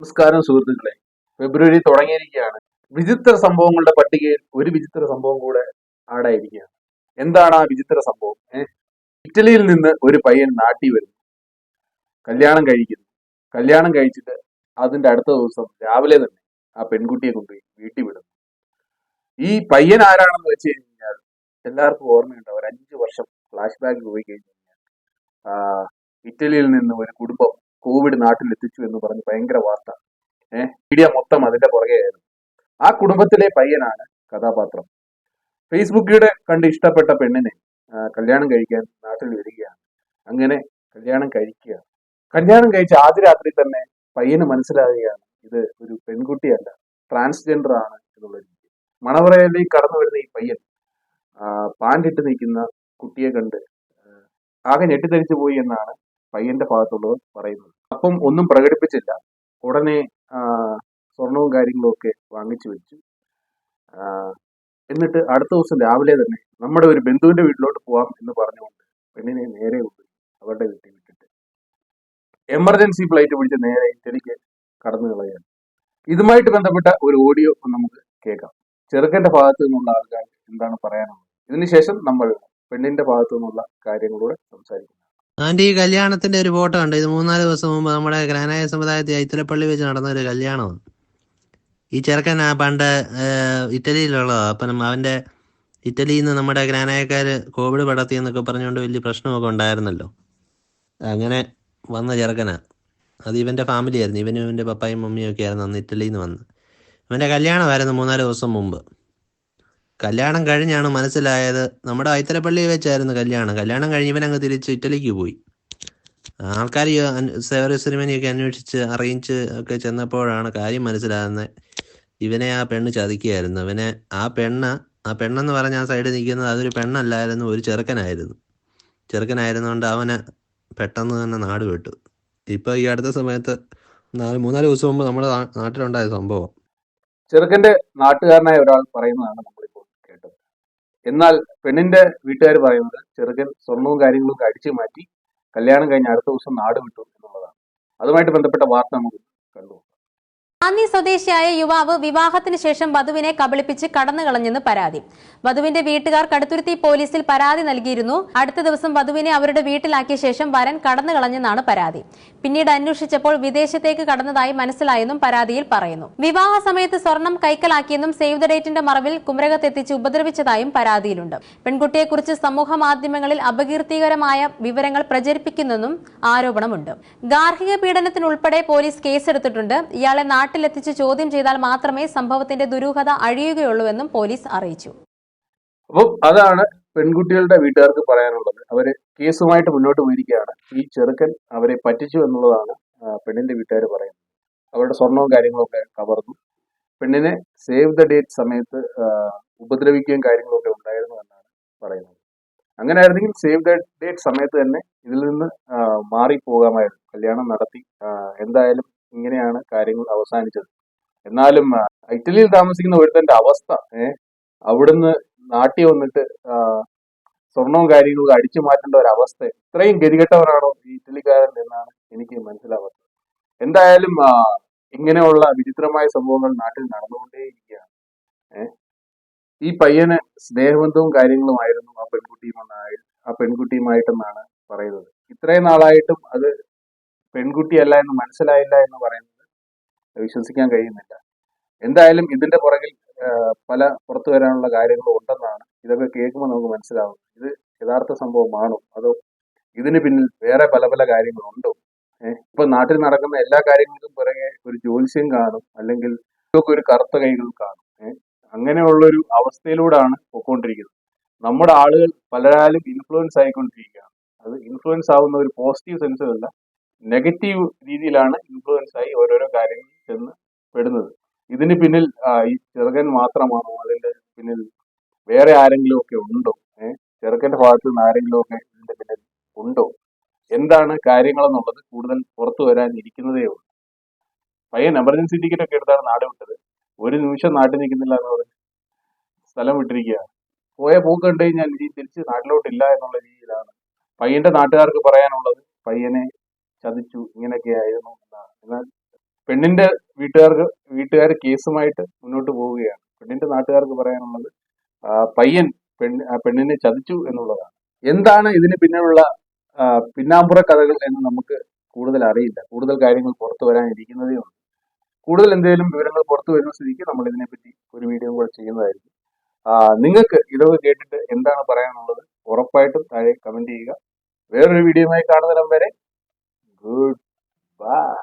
നമസ്കാരം സുഹൃത്തുക്കളെ. ഫെബ്രുവരി തുടങ്ങിയിരിക്കുകയാണ്. വിചിത്ര സംഭവങ്ങളുടെ പട്ടികയിൽ ഒരു വിചിത്ര സംഭവം കൂടെ ആടായിരിക്കുകയാണ്. എന്താണ് ആ വിചിത്ര സംഭവം? ഇറ്റലിയിൽ നിന്ന് ഒരു പയ്യൻ നാട്ടി വരുന്നു. കല്യാണം കഴിക്കുന്നു. കല്യാണം കഴിച്ചിട്ട് അതിന്റെ അടുത്ത ദിവസം രാവിലെ തന്നെ ആ പെൺകുട്ടിയെ കൊണ്ടുപോയി വീട്ടിൽ വിടുന്നു. ഈ പയ്യൻ ആരാണെന്ന് വെച്ച് കഴിഞ്ഞാൽ എല്ലാവർക്കും ഓർമ്മയുണ്ട്. ഒരു അഞ്ച് വർഷം ഫ്ലാഷ് ബാക്ക് പോയി കഴിഞ്ഞു കഴിഞ്ഞാൽ ഇറ്റലിയിൽ നിന്ന് ഒരു കുടുംബം കോവിഡ് നാട്ടിലെത്തിച്ചു എന്ന് പറഞ്ഞ് ഭയങ്കര വാർത്ത. ഏഹ് മീഡിയ മൊത്തം അതിന്റെ പുറകെയായിരുന്നു ആ കുടുംബത്തിലെ പയ്യനാണ് കഥാപാത്രം. ഫേസ്ബുക്കിലൂടെ കണ്ട് ഇഷ്ടപ്പെട്ട പെണ്ണിനെ കല്യാണം കഴിക്കാൻ നാട്ടിൽ വരികയാണ്. അങ്ങനെ കല്യാണം കഴിക്കുക കല്യാണം കഴിച്ച ആദ്യ രാത്രി തന്നെ പയ്യന് മനസ്സിലാകുകയാണ് ഇത് ഒരു പെൺകുട്ടിയല്ല ട്രാൻസ്ജെൻഡർ ആണ് എന്നുള്ള രീതി. മണവറയിലേക്ക് കടന്നു വരുന്ന ഈ പയ്യൻ പാൻഡിട്ട് നിൽക്കുന്ന കുട്ടിയെ കണ്ട് ആകെ ഞെട്ടിത്തരിച്ചു പോയി എന്നാണ് പയ്യന്റെ ഭാഗത്തുള്ളവർ പറയുന്നത്. അപ്പം ഒന്നും പ്രകടിപ്പിച്ചില്ല. ഉടനെ സ്വർണവും കാര്യങ്ങളും ഒക്കെ വാങ്ങിച്ചു വെച്ചു. എന്നിട്ട് അടുത്ത ദിവസം രാവിലെ തന്നെ നമ്മുടെ ഒരു ബന്ധുവിന്റെ വീട്ടിലോട്ട് പോവാം എന്ന് പറഞ്ഞുകൊണ്ട് പെണ്ണിനെ നേരെ കൊണ്ടുപോയി അവരുടെ വീട്ടിൽ വിട്ടിട്ട്. എമർജൻസി ഫ്ലൈറ്റ് പിടിച്ച് നേരെ ഇറ്റലിക്ക് കടന്നു കളയാണ്. ഇതുമായിട്ട് ബന്ധപ്പെട്ട ഒരു ഓഡിയോ നമുക്ക് കേൾക്കാം. ചെറുക്കന്റെ ഭാഗത്തു നിന്നുള്ള ആൾക്കാർ എന്താണ് പറയാനുള്ളത്? ഇതിനുശേഷം നമ്മൾ പെണ്ണിന്റെ ഭാഗത്തു നിന്നുള്ള കാര്യങ്ങളോട് സംസാരിക്കും. ആന്റി ഈ കല്യാണത്തിന്റെ ഒരു ഫോട്ടോ ഉണ്ട് ഇത് മൂന്നാൽ ദിവസം മുമ്പ് നമ്മുടെ ഗ്രാനായ സമുദായത്തിൽ ഐത്തലപ്പള്ളി വെച്ച് നടന്ന ഒരു കല്യാണമാണ്. ഈ ചെറുക്കൻ പണ്ട് ഇറ്റലിയിലുള്ളതാണ് ഇറ്റലിയിലുള്ളതാ. അപ്പം അവന്റെ ഇറ്റലിയിൽ നിന്ന് നമ്മുടെ ഗ്രാനായക്കാർ കോവിഡ് പടർത്തി എന്നൊക്കെ പറഞ്ഞുകൊണ്ട് വലിയ പ്രശ്നമൊക്കെ ഉണ്ടായിരുന്നല്ലോ. അങ്ങനെ വന്ന ചെറുക്കനാ. അത് ഇവന്റെ ഫാമിലി ആയിരുന്നു. ഇവനും ഇവന്റെ പപ്പായും മമ്മിയും ഒക്കെ ആയിരുന്നു അന്ന് ഇറ്റലിയിൽ നിന്ന് വന്ന് ഇവന്റെ കല്യാണമായിരുന്നു മൂന്നാൽ ദിവസം മുമ്പ്. കല്യാണം കഴിഞ്ഞാണ് മനസ്സിലായത്. നമ്മുടെ ഐത്തലപ്പള്ളി വെച്ചായിരുന്നു കല്യാണം. കല്യാണം കഴിഞ്ഞവൻ അങ്ങ് തിരിച്ച് ഇറ്റലിക്ക് പോയി. ആൾക്കാർ സേവറി സിനിമനെയൊക്കെ അന്വേഷിച്ച് അറിയിച്ച് ഒക്കെ ചെന്നപ്പോഴാണ് കാര്യം മനസ്സിലാകുന്നത് ഇവനെ ആ പെണ്ണ് ചതിക്കുകയായിരുന്നു. ഇവനെ ആ പെണ്ണ് ആ പെണ്ണെന്ന് പറഞ്ഞ ആ സൈഡിൽ നിൽക്കുന്നത് അതൊരു പെണ്ണല്ലായിരുന്നു ഒരു ചെറുക്കനായിരുന്നു. ചെറുക്കനായിരുന്നുകൊണ്ട് അവന് പെട്ടെന്ന് തന്നെ നാട് വിട്ടു. ഇപ്പൊ ഈ അടുത്ത സമയത്ത് നാല് മൂന്നാൽ ദിവസം മുമ്പ് നമ്മുടെ നാട്ടിലുണ്ടായ സംഭവം. ചെറുക്കന്റെ നാട്ടുകാരനായ ഒരാൾ പറയുന്നതാണ്. എന്നാൽ പെണ്ണിന്റെ വീട്ടുകാർ പറയുന്നത് ചെറുക്കൻ സ്വർണവും കാര്യങ്ങളും ഒക്കെ അടിച്ചു മാറ്റി കല്യാണം കഴിഞ്ഞ് അടുത്ത ദിവസം നാട് വിട്ടു എന്നുള്ളതാണ്. അതുമായിട്ട് ബന്ധപ്പെട്ട വാർത്ത നമുക്ക് കണ്ടു. റാന്നി സ്വദേശിയായ യുവാവ് വിവാഹത്തിന് ശേഷം വധുവിനെ കബളിപ്പിച്ച് കടന്നുകളഞ്ഞെന്ന് പരാതി. വധുവിന്റെ വീട്ടുകാർ കടുത്തുരുത്തി പോലീസിൽ പരാതി നൽകിയിരുന്നു. അടുത്ത ദിവസം വധുവിനെ അവരുടെ വീട്ടിലാക്കിയ ശേഷം വരൻ കടന്നുകളഞ്ഞെന്നാണ് പരാതി. പിന്നീട് അന്വേഷിച്ചപ്പോൾ വിദേശത്തേക്ക് കടന്നതായി മനസ്സിലായെന്നും പരാതിയിൽ പറയുന്നു. വിവാഹ സമയത്ത് സ്വർണം കൈക്കലാക്കിയെന്നും സേവ് ദ ഡേറ്റിന്റെ മറവിൽ കുമരകത്തെത്തിച്ച് ഉപദ്രവിച്ചതായും പരാതിയിലുണ്ട്. പെൺകുട്ടിയെക്കുറിച്ച് സമൂഹ മാധ്യമങ്ങളിൽ അപകീർത്തികരമായ വിവരങ്ങൾ പ്രചരിപ്പിക്കുന്നെന്നും ആരോപണമുണ്ട്. ഗാർഹിക പീഡനത്തിനുൾപ്പെടെ പോലീസ് കേസെടുത്തിട്ടുണ്ട്. ഇയാളെ നാട്ടിലെത്തിച്ച് ചോദ്യം ചെയ്താൽ മാത്രമേ സംഭവത്തിന്റെ ദുരൂഹത അഴിയുകയുള്ളൂവെന്നും പോലീസ് അറിയിച്ചു. അപ്പം അതാണ് പെൺകുട്ടികളുടെ വീട്ടുകാർക്ക് പറയാനുള്ളത്. അവർ കേസുമായിട്ട് മുന്നോട്ട് പോയിരിക്കുകയാണ്. ഈ ചെറുക്കൻ അവരെ പറ്റിച്ചു എന്നുള്ളതാണ് പെണ്ണിന്റെ വീട്ടുകാർ പറയുന്നത്. അവരുടെ സ്വർണവും കാര്യങ്ങളൊക്കെ കവർന്നു. പെണ്ണിനെ സേവ് ദ ഡേറ്റ് സമയത്ത് ഉപദ്രവിക്കുകയും കാര്യങ്ങളൊക്കെ ഉണ്ടായിരുന്നു എന്നാണ് പറയുന്നത്. അങ്ങനെ ആയിരുന്നെങ്കിൽ സേവ് ദ ഡേറ്റ് സമയത്ത് തന്നെ ഇതിൽ നിന്ന് മാറി മാറിപ്പോകാമായിരുന്നു. കല്യാണം നടത്തി എന്തായാലും ഇങ്ങനെയാണ് കാര്യങ്ങൾ അവസാനിച്ചത്. എന്നാലും ഇറ്റലിയിൽ താമസിക്കുന്ന ഒരുത്തന്റെ അവസ്ഥ ഏഹ് അവിടുന്ന് നാട്ടിൽ വന്നിട്ട് സ്വർണവും കാര്യങ്ങളും അടിച്ചു മാറ്റേണ്ട ഒരു അവസ്ഥ ഇത്രയും ഗതികെട്ടവരാണോ ഈ ഇറ്റലിക്കാരൻ എന്നാണ് എനിക്ക് മനസ്സിലാവാത്തത്. എന്തായാലും ഇങ്ങനെയുള്ള വിചിത്രമായ സംഭവങ്ങൾ നാട്ടിൽ നടന്നുകൊണ്ടേയിരിക്കുകയാണ് ഏഹ് ഈ പയ്യന് സ്നേഹബന്ധവും കാര്യങ്ങളുമായിരുന്നു ആ പെൺകുട്ടിയുമെന്നായി ആ പെൺകുട്ടിയുമായിട്ടെന്നാണ് പറയുന്നത്. ഇത്രയും നാളായിട്ടും അത് പെൺകുട്ടിയല്ല എന്ന് മനസ്സിലായില്ല എന്ന് പറയുന്നത് വിശ്വസിക്കാൻ കഴിയുന്നില്ല. എന്തായാലും ഇതിന്റെ പുറകിൽ പല പുറത്തു വരാനുള്ള കാര്യങ്ങളും ഉണ്ടെന്നാണ് ഇതൊക്കെ കേൾക്കുമ്പോൾ നമുക്ക് മനസ്സിലാവും ഇത് യഥാർത്ഥ സംഭവമാണോ? അതോ ഇതിന് പിന്നിൽ വേറെ പല പല കാര്യങ്ങളുണ്ടോ? ഇപ്പൊ നാട്ടിൽ നടക്കുന്ന എല്ലാ കാര്യങ്ങൾക്കും പുറകെ ഒരു ജ്യോത്സ്യം കാണും അല്ലെങ്കിൽ ഇതൊക്കെ ഒരു കറുത്ത കൈകൾ കാണും. അങ്ങനെയുള്ളൊരു അവസ്ഥയിലൂടെയാണ് പോയിക്കൊണ്ടിരിക്കുന്നത്. നമ്മുടെ ആളുകൾ പലരാലും ഇൻഫ്ലുവൻസ് ആയിക്കൊണ്ടിരിക്കുകയാണ്. അത് ഇൻഫ്ലുവൻസ് ആവുന്ന ഒരു പോസിറ്റീവ് സെൻസിലല്ല നെഗറ്റീവ് രീതിയിലാണ് ഇൻഫ്ലുവൻസ് ആയി ഓരോരോ കാര്യങ്ങൾ ചെന്ന് പെടുന്നത്. ഇതിന് പിന്നിൽ ഈ ചെറുകൻ മാത്രമാണോ? അതിന്റെ പിന്നിൽ വേറെ ആരെങ്കിലും ഒക്കെ ഉണ്ടോ? ചെറുക്കന്റെ ഭാഗത്ത് നിന്ന് ആരെങ്കിലും ഒക്കെ ഇതിന്റെ പിന്നിൽ ഉണ്ടോ? എന്താണ് കാര്യങ്ങളെന്നുള്ളത് കൂടുതൽ പുറത്തു വരാൻ ഇരിക്കുന്നതേ ഉള്ളൂ. പയ്യൻ എമർജൻസി ടിക്കറ്റ് ഒക്കെ എടുത്താണ് നാട് വിട്ടത്. ഒരു നിമിഷം നാട്ടിൽ നിൽക്കുന്നില്ല എന്ന് പറഞ്ഞ് സ്ഥലം വിട്ടിരിക്കുകയാണ്. പോയ പോക്ക് കണ്ടു കഴിഞ്ഞാൽ ഇനി തിരിച്ച് നാട്ടിലോട്ടില്ല എന്നുള്ള രീതിയിലാണ് പയ്യന്റെ നാട്ടുകാർക്ക് പറയാനുള്ളത്. പയ്യനെ ചതിച്ചു ഇങ്ങനെയൊക്കെ ആയിരുന്നു എന്നാൽ പെണ്ണിന്റെ വീട്ടുകാർക്ക് വീട്ടുകാർ കേസുമായിട്ട് മുന്നോട്ട് പോവുകയാണ്. പെണ്ണിന്റെ നാട്ടുകാർക്ക് പറയാനുള്ളത് പയ്യൻ പെണ് പെണ്ണിനെ ചതിച്ചു എന്നുള്ളതാണ്. എന്താണ് ഇതിന് പിന്നിലുള്ള പിന്നാമ്പുറ കഥകൾ എന്ന് നമുക്ക് കൂടുതൽ അറിയില്ല. കൂടുതൽ കാര്യങ്ങൾ പുറത്തു വരാനിരിക്കുന്നതേ ഉള്ളൂ. കൂടുതൽ എന്തെങ്കിലും വിവരങ്ങൾ പുറത്തു വരുന്ന സ്ഥിതിക്ക് നമ്മൾ ഇതിനെപ്പറ്റി ഒരു വീഡിയോ കൂടെ ചെയ്യുന്നതായിരിക്കും. നിങ്ങൾക്ക് ഇതൊക്കെ കേട്ടിട്ട് എന്താണ് പറയാനുള്ളത്? ഉറപ്പായിട്ടും താഴെ കമന്റ് ചെയ്യുക. വേറൊരു വീഡിയോയുമായി കാണുന്നതിനും വരെ Goodbye.